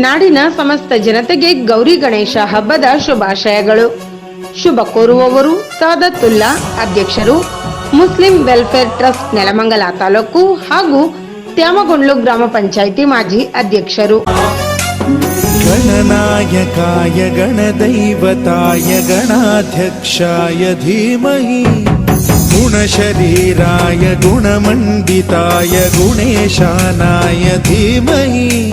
ನಾಡಿನ ಸಮಸ್ತ ಜನತೆಗೆ ಗೌರಿ ಗಣೇಶ ಹಬ್ಬದ ಶುಭಾಶಯಗಳು. ಶುಭ ಕೋರುವವರು ಸಾದತ್ತುಲ್ಲಾ ಅಧ್ಯಕ್ಷರು, Muslim welfare trust Nelamangala taluk ಹಾಗೂ ತ್ಯಾಮಗೊಂಡ್ಲು ಗ್ರಾಮ ಪಂಚಾಯಿತಿ ಮಾಜಿ ಅಧ್ಯಕ್ಷರು. ಗಣನಾಯಕಾಯ ಗಣದೈವತಾಯ ಗಣಾಧ್ಯಕ್ಷಾಯ ಧೀಮಹಿ. ಗುಣಶರೀರಾಯ, ಗುಣಮಂಡಿತಾಯ, ಗುಣೇಶಾನಾಯ ಧೀಮಹಿ.